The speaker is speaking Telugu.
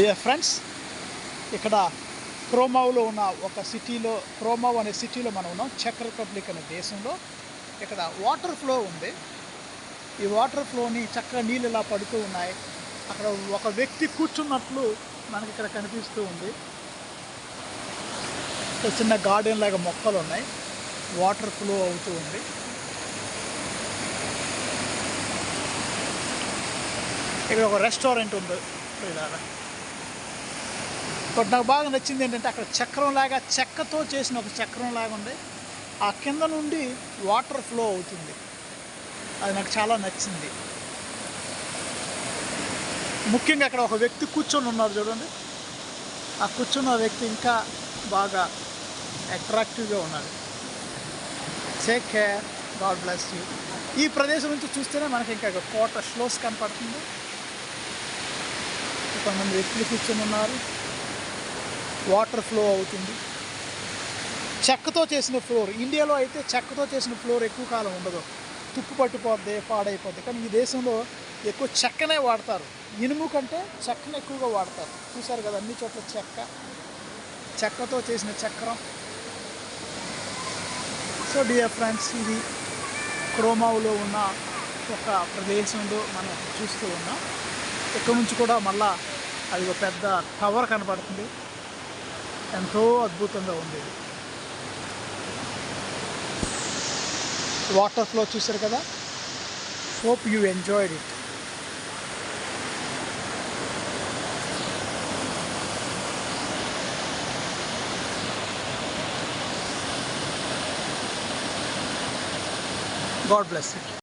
డియర్ ఫ్రెండ్స్ ఇక్కడ క్రోమావ్లో ఉన్న ఒక సిటీలో క్రోమావ్ అనే సిటీలో మనం ఉన్నాం చెక్ రిపబ్లిక్ అనే దేశంలో. ఇక్కడ వాటర్ ఫ్లో ఉంది. ఈ వాటర్ ఫ్లోని చక్కగా నీళ్ళు ఇలా పడుతూ ఉన్నాయి. అక్కడ ఒక వ్యక్తి కూర్చున్నట్లు మనకి ఇక్కడ కనిపిస్తూ ఉంది. చిన్న గార్డెన్ లాగా మొక్కలు ఉన్నాయి. వాటర్ ఫ్లో అవుతూ ఉంది. ఇక్కడ ఒక రెస్టారెంట్ ఉంది. ఇలా బట్ నాకు బాగా నచ్చింది ఏంటంటే అక్కడ చక్రం లాగా చెక్కతో చేసిన ఒక చక్రం లాగా ఉంది. ఆ కింద నుండి వాటర్ ఫ్లో అవుతుంది. అది నాకు చాలా నచ్చింది. ముఖ్యంగా అక్కడ ఒక వ్యక్తి కూర్చొని ఉన్నారు చూడండి. ఆ కూర్చున్న వ్యక్తి ఇంకా బాగా అట్రాక్టివ్గా ఉన్నాడు. Take care God bless you ఈ ప్రదేశం నుంచి చూస్తేనే మనకి ఇంకా కోట స్లోస్ కనపడుతుంది. కొంతమంది వ్యక్తులు కూర్చొని ఉన్నారు. వాటర్ ఫ్లో అవుతుంది. చెక్కతో చేసిన ఫ్లోర్ ఇండియాలో అయితే చెక్కతో చేసిన ఫ్లోర్ ఎక్కువ కాలం ఉండదు. తుప్పు పట్టిపోద్ది పాడైపోద్ది. కానీ ఈ దేశంలో ఎక్కువ చెక్కనే వాడతారు. ఇనుము కంటే చెక్కను ఎక్కువగా వాడతారు. చూసారు కదా అన్ని చోట్ల చెక్క చెక్కతో చేసిన చక్రం. సో డియర్ ఫ్రెండ్స్ ఇది క్రోమావులో ఉన్న ఒక ప్రదేశంలో మనం చూస్తూ ఉన్నాం. ఇక్కడ నుంచి కూడా మళ్ళా అది ఒక పెద్ద టవర్ కనపడుతుంది. ఎంతో అద్భుతంగా ఉండేది వాటర్ ఫ్లో చూసారు కదా? Hope you enjoyed it God bless you